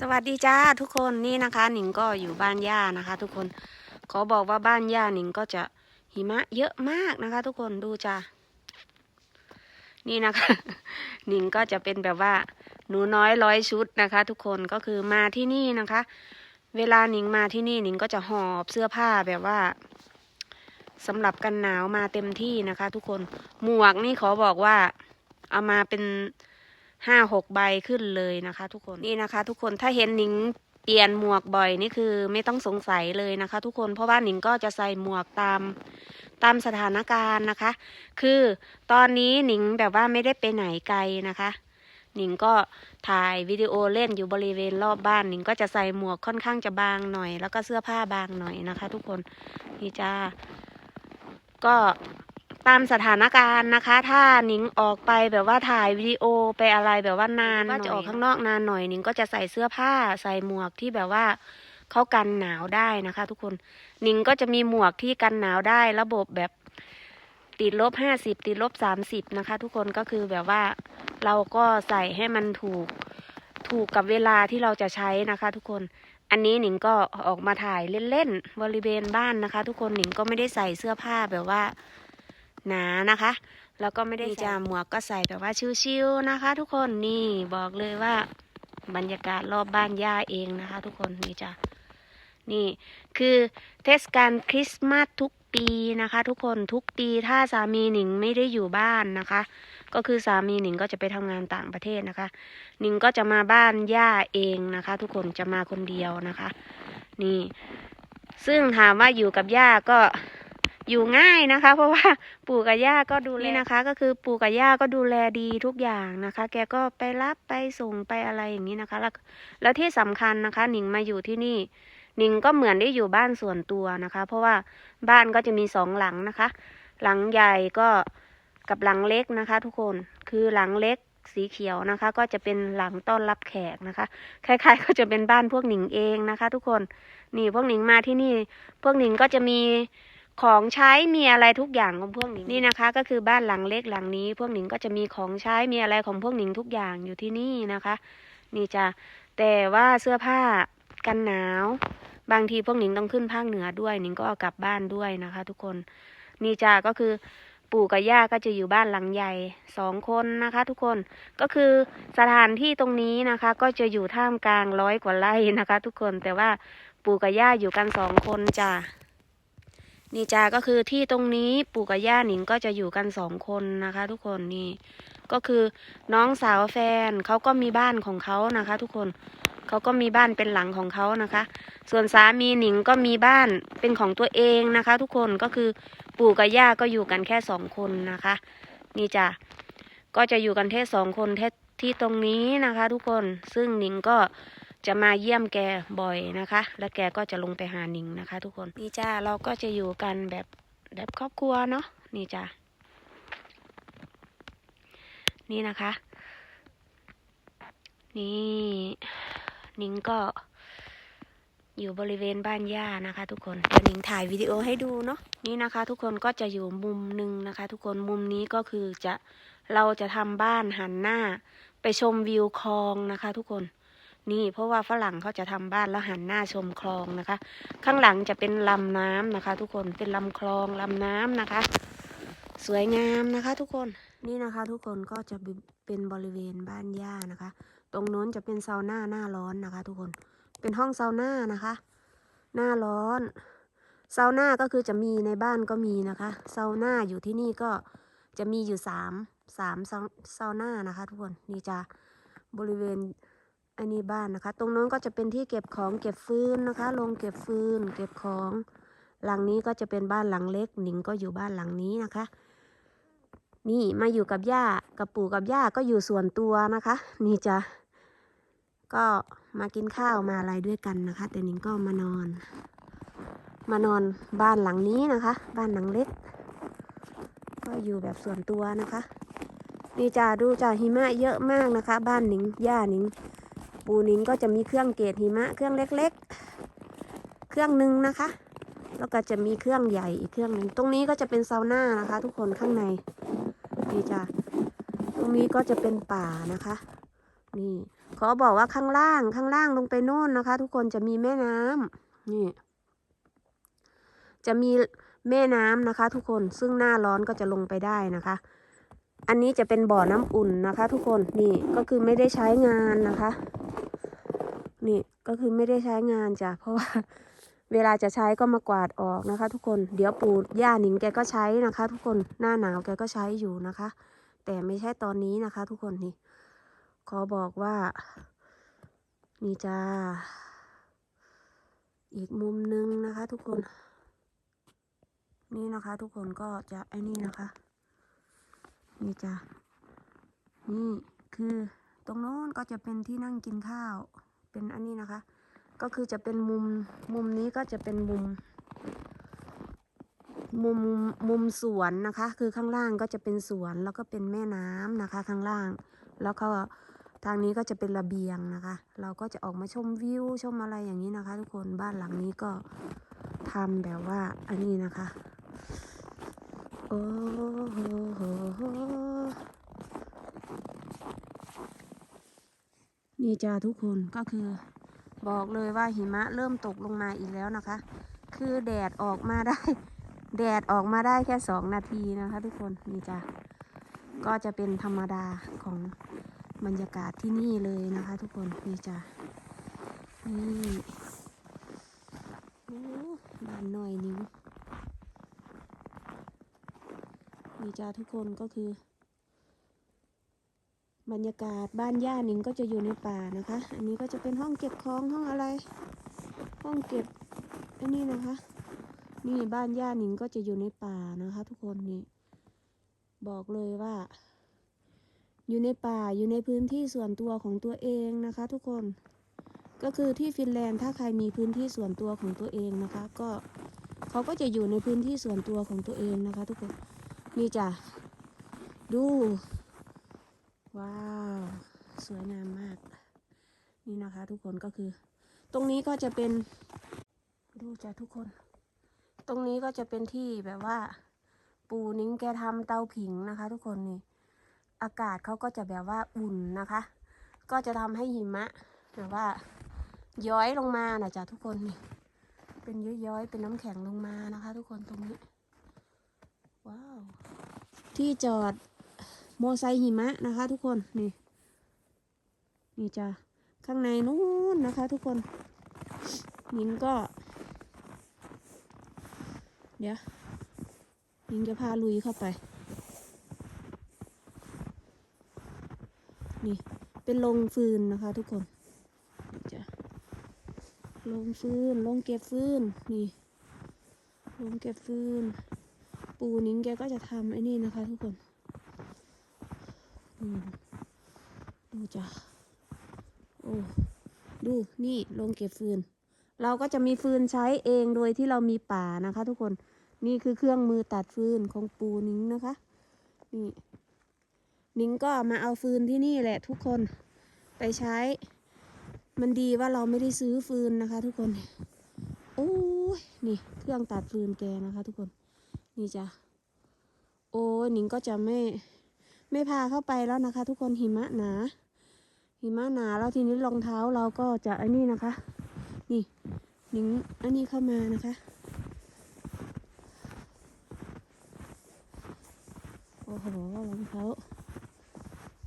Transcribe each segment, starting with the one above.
สวัสดีจ้าทุกคนนี่นะคะหนิงก็อยู่บ้านย่านะคะ ทุกคนขอบอกว่าบ้านย่าหนิงก็จะหิมะเยอะมากนะคะ ทุกคนดูจ้านี่นะคะหนิงก็จะเป็นแบบว่า หนูน้อยร้อยชุดนะคะ ทุกคนก็คือมาที่นี่นะคะ เวลาหนิงมาที่นี่หนิงก็จะหอบเสื้อผ้าแบบว่าสำหรับกันหนาวมาเต็มที่นะคะ ทุกคนหมวกนี่ขอบอกว่าเอามาเป็น ห้าหกใบขึ้นเลยนะคะ ทุกคนนี่นะคะ ทุกคนถ้าเห็นหนิงเปลี่ยนหมวกบ่อยนี่คือไม่ต้องสงสัยเลยนะคะ ทุกคนเพราะว่าหนิงก็จะใส่หมวกตามตามสถานการณ์นะคะ คือตอนนี้หนิงแบบว่าไม่ได้ไปไหนไกลนะคะ หนิงก็ถ่ายวิดีโอเล่นอยู่บริเวณรอบบ้านหนิงก็จะใส่หมวกค่อนข้างจะบางหน่อย แล้วก็เสื้อผ้าบางหน่อยนะคะ ทุกคนนี่จ้าก็ ตามสถานการณ์นะคะ ถ้าหนิงออกไปแบบว่าถ่ายวิดีโอไปอะไรแบบว่านานว่าจะออกข้างนอกนานหน่อยหนิงก็จะใส่เสื้อผ้าใส่หมวกที่แบบว่าเขากันหนาวได้นะคะ ทุกคนหนิงก็จะมีหมวกที่กันหนาวได้ ระบบแบบติดลบห้าสิบติดลบสามสิบนะคะ ทุกคนก็คือแบบว่าเราก็ใส่ให้มันถูกถูกกับเวลาที่เราจะใช้นะคะ ทุกคน อันนี้หนิงก็ออกมาถ่ายเล่นๆบริเวณบ้านนะคะ ทุกคนหนิงก็ไม่ได้ใส่เสื้อผ้าแบบว่า หนานะคะ แล้วก็ไม่ได้จะหมวกก็ใส่แบบว่าชิวๆนะคะ ทุกคนนี่บอกเลยว่าบรรยากาศรอบบ้านย่าเองนะคะ ทุกคนนี่จ้ะนี่คือเทศกาลคริสต์มาสทุกปีนะคะ ทุกคนทุกปีถ้าสามีหนิงไม่ได้อยู่บ้านนะคะ ก็คือสามีหนิงก็จะไปทำงานต่างประเทศนะคะหนิงก็จะมาบ้านย่าเองนะคะ ทุกคนจะมาคนเดียวนะคะ นี่ ซึ่งถามว่าอยู่กับย่าก็ อยู่ง่ายนะคะ เพราะว่าปู่กับย่าก็ดูแลนะคะ ก็คือปู่กับย่าก็ดูแลดีทุกอย่างนะคะ แกก็ไปรับไปส่งไปอะไรอย่างนี้นะคะ แล้วแล้วที่สำคัญนะคะ หนิงมาอยู่ที่นี่ หนิงก็เหมือนได้อยู่บ้านส่วนตัวนะคะ เพราะว่าบ้านก็จะมีสองหลังนะคะ หลังใหญ่ก็กับหลังเล็กนะคะ ทุกคนคือหลังเล็กสีเขียวนะคะ ก็จะเป็นหลังต้อนรับแขกนะคะคล้ายๆ ก็จะเป็นบ้านพวกหนิงเองนะคะ ทุกคนนี่พวกหนิงมาที่นี่ พวกหนิงก็จะมี ของใช้มีอะไรทุกอย่างของพวกหนิงนี่นะคะ ก็คือบ้านหลังเล็กหลังนี้ พวกหนิงก็จะมีของใช้มีอะไรของพวกหนิงทุกอย่างอยู่ที่นี่นะคะ นี่จ้ะแต่ว่าเสื้อผ้ากันหนาว บางทีพวกหนิงต้องขึ้นภาคเหนือด้วยหนิงก็เอากลับบ้านด้วยนะคะ ทุกคนนี่จ้าก็คือปู่กับย่าก็จะอยู่บ้านหลังใหญ่สองคนนะคะ ทุกคนก็คือสถานที่ตรงนี้นะคะ ก็จะอยู่ท่ามกลางร้อยกว่าไร่นะคะ ทุกคนแต่ว่าปู่กับย่าอยู่กันสองคนจ้า นี่จ้าก็คือที่ตรงนี้ปู่กับย่าหนิงก็จะอยู่กันสองคนนะคะ ทุกคนนี่ ก็คือน้องสาวแฟนเขาก็มีบ้านของเขานะคะ ทุกคนเขาก็มีบ้านเป็นหลังของเขานะคะ ส่วนสามีหนิงก็มีบ้านเป็นของตัวเองนะคะ ทุกคนก็คือปู่กับย่าก็อยู่กันแค่สองคนนะคะ นี่จ้ะก็จะอยู่กันแค่สองคนแค่ที่ตรงนี้นะคะ ทุกคนซึ่งหนิงก็ จะมาเยี่ยมแกบ่อยนะคะ และแกก็จะลงไปหาหนิงนะคะ ทุกคนนี่จ้าเราก็จะอยู่กันแบบแบบครอบครัวเนาะนี่จ้ะนี่นะคะ นี่หนิงก็อยู่บริเวณบ้านย่านะคะ ทุกคนเดี๋ยวหนิงถ่ายวิดีโอให้ดูเนาะนี่นะคะ ทุกคนก็จะอยู่มุมหนึ่งนะคะ ทุกคนมุมนี้ก็คือจะเราจะทำบ้านหันหน้า ไปชมวิวคลองนะคะ ทุกคน นี่เพราะว่าฝรั่งเขาจะทำบ้านแล้วหันหน้าชมคลองนะคะ ข้างหลังจะเป็นลำน้ำนะคะ ทุกคนเป็นลำคลองลำน้ำนะคะ สวยงามนะคะ ทุกคนนี่นะคะ ทุกคนก็จะเป็นบริเวณบ้านย่านะคะ ตรงโน้นจะเป็นซาวน่าหน้าร้อนนะคะ ทุกคนเป็นห้องซาวน่านะคะ หน้าร้อนซาวน่าก็คือจะมีในบ้านก็มีนะคะซาวน่าอยู่ที่นี่ก็จะมีอยู่สามสามซาวน่านะคะ ทุกคนนี่จะบริเวณ อันนี้บ้านนะคะ ตรงโน้นก็จะเป็นที่เก็บของเก็บฟืนนะคะลงเก็บฟืนเก็บของ หลังนี้ก็จะเป็นบ้านหลังเล็ก หนิงก็อยู่บ้านหลังนี้นะคะ นี่มาอยู่กับย่ากับปู่กับย่าก็อยู่ส่วนตัวนะคะ นี่จะก็มากินข้าวมาอะไรด้วยกันนะคะ แต่หนิงก็มานอน มานอนบ้านหลังนี้นะคะ บ้านหลังเล็ก ก็อยู่แบบส่วนตัวนะคะนี่จ้าดูจ้าหิมะเยอะมากนะคะ บ้านหนิงย่าหนิง ปูนิงก็จะมีเครื่องเกตหิมะ เครื่องเล็กๆ เครื่องหนึ่งนะคะ แล้วก็จะมีเครื่องใหญ่อีกเครื่องหนึ่งตรงนี้ก็จะเป็นซาวน่านะคะ ทุกคนข้างในนี่จ้าตรงนี้ก็จะเป็นป่านะคะ นี่ขอบอกว่าข้างล่างข้างล่างลงไปโน่นนะคะ ทุกคนจะมีแม่น้ำนี่จะมีแม่น้ำนะคะ ทุกคนซึ่งหน้าร้อนก็จะลงไปได้นะคะ อันนี้จะเป็นบ่อน้ำอุ่นนะคะ ทุกคนนี่ก็คือไม่ได้ใช้งานนะคะ นี่ก็คือไม่ได้ใช้งานจ้ะเพราะว่าเวลาจะใช้ก็มากวาดออกนะคะ ทุกคนเดี๋ยวปูย่าหนิงแกก็ใช้นะคะ ทุกคนหน้าหนาวแกก็ใช้อยู่นะคะ แต่ไม่ใช่ตอนนี้นะคะ ทุกคนนี่ขอบอกว่า นี่จ้าอีกมุมนึงนะคะ ทุกคน นี่นะคะ ทุกคนก็จะไอ้นี่นะคะ นี่จ้านี่คือตรงโน้นก็จะเป็นที่นั่งกินข้าว เป็นอันนี้นะคะ ก็คือจะเป็นมุมมุมนี้ก็จะเป็นมุม มุมมุมสวนนะคะ คือข้างล่างก็จะเป็นสวนแล้วก็เป็นแม่น้ำนะคะ ข้างล่าง แล้วก็ทางนี้ก็จะเป็นระเบียงนะคะ เราก็จะออกมาชมวิวชมอะไรอย่างนี้นะคะ ทุกคนบ้านหลังนี้ก็ทำแบบว่าอันนี้นะคะ โอ้โหโหโห นี่จ้าทุกคนก็คือบอกเลยว่าหิมะเริ่มตกลงมาอีกแล้วนะคะ คือแดดออกมาได้ แดดออกมาได้แค่สองนาทีนะคะ ทุกคนนี่จ้ะก็จะเป็นธรรมดาของบรรยากาศที่นี่เลยนะคะ ทุกคนนี่จ้ะนี่โอ้บานหน่อยนิ้วนี่จ้ะทุกคนก็คือ บรรยากาศบ้านย่านิงก็จะอยู่ในป่านะคะ อันนี้ก็จะเป็นห้องเก็บของห้องอะไร ห้องเก็บอันนี้นะคะ นี่บ้านย่านิงก็จะอยู่ในป่านะคะ ทุกคนนี่บอกเลยว่า อยู่ในป่าอยู่ในพื้นที่ส่วนตัวของตัวเองนะคะ ทุกคนก็คือที่ฟินแลนด์ถ้าใครมีพื้นที่ส่วนตัวของตัวเองนะคะ ก็เขาก็จะอยู่ในพื้นที่ส่วนตัวของตัวเองนะคะ ทุกคนนี่จ้ะดู ว้าว สวยงามมาก นี่นะคะ ทุกคนก็คือ ตรงนี้ก็จะเป็น ดูจ้ะทุกคน ตรงนี้ก็จะเป็นที่แบบว่า ปูนิ้งแกทำเตาผิงนะคะ ทุกคนนี่ อากาศเขาก็จะแบบว่าอุ่นนะคะ ก็จะทำให้หิมะแบบว่า ย้อยลงมานะจ๊ะทุกคนนี่ เป็นย้อยๆเป็นน้ำแข็งลงมานะคะ ทุกคนตรงนี้ ว้าว ที่จอด โมอไซค์หิมะนะคะ ทุกคนนี่นี่จ้ะข้างในนู้นนะคะ ทุกคนนิ้งก็ เดี๋ยวยิงจะพาลุยเข้าไป นี่เป็นโรงฟืนนะคะ ทุกคนจะโรงฟืนโรงเก็บฟืนนี่โรงเก็บฟืน ปูนิ้งแกก็จะทำไอ้นี่นะคะ ทุกคน ดูจ้ะโอ้ดูนี่โรงเก็บฟืน เราก็จะมีฟืนใช้เองโดยที่เรามีป่านะคะ ทุกคนนี่คือเครื่องมือตัดฟืนของปูนิ้งนะคะ นี่นิ้งก็มาเอาฟืนที่นี่แหละทุกคนไปใช้ มันดีว่าเราไม่ได้ซื้อฟืนนะคะ ทุกคนโอ้ยนี่เครื่องตัดฟืนแกนะคะ ทุกคน นี่จ้ะโอ้ยนิ้งก็จะไม่ ไม่พาเข้าไปแล้วนะคะ ทุกคนหิมะหนา หิมะหนาแล้วทีนี้รองเท้าเราก็จะไอ้นี่นะคะ นี่นิ้งอันนี้เข้ามานะคะ โอ้โหรองเท้า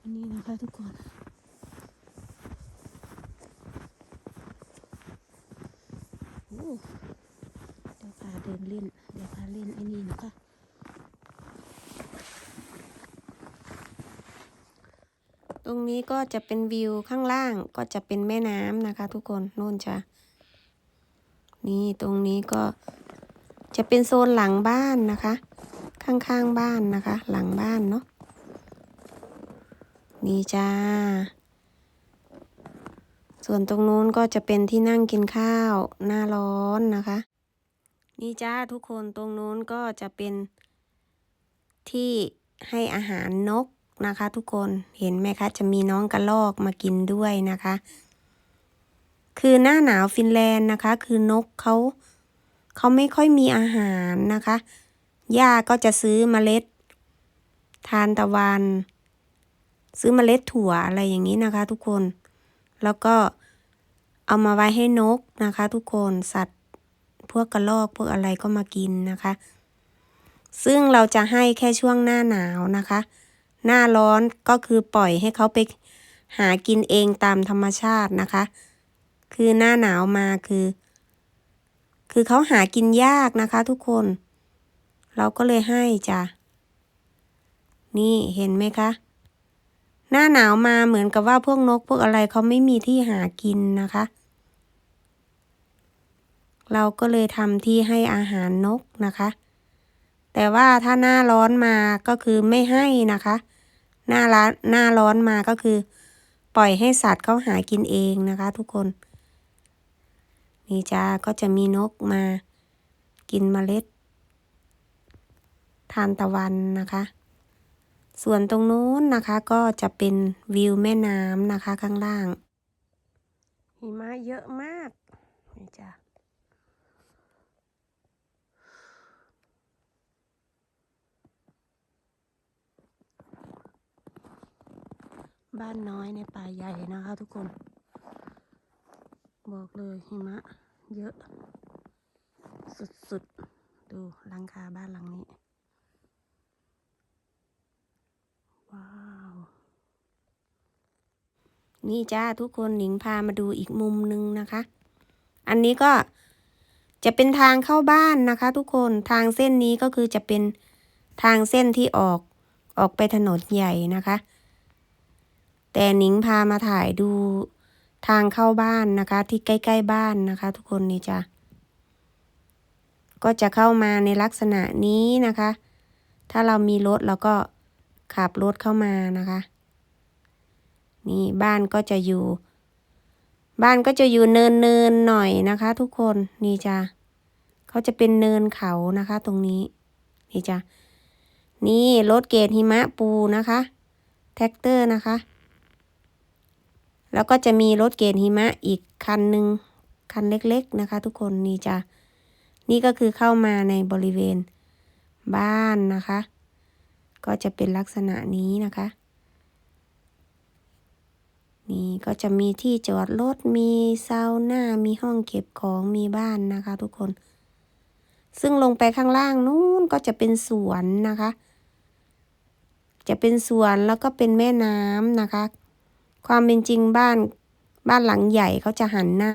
อันนี้นะคะ ทุกคนโอ้เดี๋ยวพาเดินเล่นเดี๋ยวพาเล่นไอ้นี่นะคะ ตรงนี้ก็จะเป็นวิวข้างล่างก็จะเป็นแม่น้ำนะคะ ทุกคนนู่นจ้ะนี่ตรงนี้ก็จะเป็นโซนหลังบ้านนะคะ ข้างๆบ้านนะคะ หลังบ้านเนาะนี่จ้า ส่วนตรงนู้นก็จะเป็นที่นั่งกินข้าวหน้าร้อนนะคะ นี่จ้าทุกคนตรงนู้นก็จะเป็นที่ให้อาหารนก นะคะ ทุกคนเห็นไหมคะจะมีน้องกระรอกมากินด้วยนะคะ คือหน้าหนาวฟินแลนด์นะคะ คือนกเขาเขาไม่ค่อยมีอาหารนะคะย่าก็จะซื้อเมล็ด ทานตะวัน ซื้อเมล็ดถั่วอะไรอย่างนี้นะคะ ทุกคน แล้วก็เอามาไว้ให้นกนะคะ ทุกคนสัตว์พวกกระรอกพวกอะไรก็มากินนะคะ ซึ่งเราจะให้แค่ช่วงหน้าหนาวนะคะ หน้าร้อนก็คือปล่อยให้เขาไปหากินเองตามธรรมชาตินะคะ คือหน้าหนาวมาคือ คือเขาหากินยากนะคะ ทุกคน เราก็เลยให้จ้ะ นี่เห็นไหมคะ หน้าหนาวมาเหมือนกับว่าพวกนกพวกอะไรเขาไม่มีที่หากินนะคะ เราก็เลยทำที่ให้อาหารนกนะคะ แต่ว่าถ้าหน้าร้อนมาก็คือไม่ให้นะคะ หน้าร้านหน้าร้อนมาก็คือ ปล่อยให้สัตว์เขาหากินเองนะคะ ทุกคน นี่จ้าก็จะมีนกมา กินเมล็ด ทานตะวันนะคะ ส่วนตรงนู้นนะคะก็จะเป็นวิวแม่น้ำนะคะข้างล่างหิมะเยอะมากนี่จ้ะ บ้านน้อยในป่าใหญ่นะคะทุกคน บอกเลยหิมะ เยอะ สุดๆ ดูหลังคาบ้านหลังนี้ ว้าว นี่จ้าทุกคนหนิงพามาดูอีกมุมหนึ่งนะคะ อันนี้ก็จะเป็นทางเข้าบ้านนะคะ ทุกคนทางเส้นนี้ก็คือจะเป็นทางเส้นที่ออกออกไปถนนใหญ่นะคะ แต่หนิงพามาถ่ายดูทางเข้าบ้านนะคะ ที่ใกล้ ๆ บ้านนะคะ ทุกคนนี่จ้ะก็จะเข้ามาในลักษณะนี้นะคะ ถ้าเรามีรถเราก็ขับรถเข้ามานะคะ นี่บ้านก็จะอยู่ บ้านก็จะอยู่เนินเนินๆหน่อยนะคะ ทุกคนนี่จ้ะเขาจะเป็นเนินเขานะคะ ตรงนี้ นี่จ้ะนี่รถเกรดหิมะปูนะคะ แท็กเตอร์นะคะ แล้วก็จะมีรถเกรดหิมะอีกคันหนึ่งคันเล็กๆนะคะ ทุกคนนี่จะนี่ก็คือเข้ามาในบริเวณบ้านนะคะ ก็จะเป็นลักษณะนี้นะคะ นี่ก็จะมีที่จอดรถมีซาวน่ามีห้องเก็บของมีบ้านนะคะ ทุกคน ซึ่งลงไปข้างล่างนู้นก็จะเป็นสวนนะคะ จะเป็นสวนแล้วก็เป็นแม่น้ำนะคะ ความเป็นจริงบ้าน บ้านหลังใหญ่เขาจะหันหน้า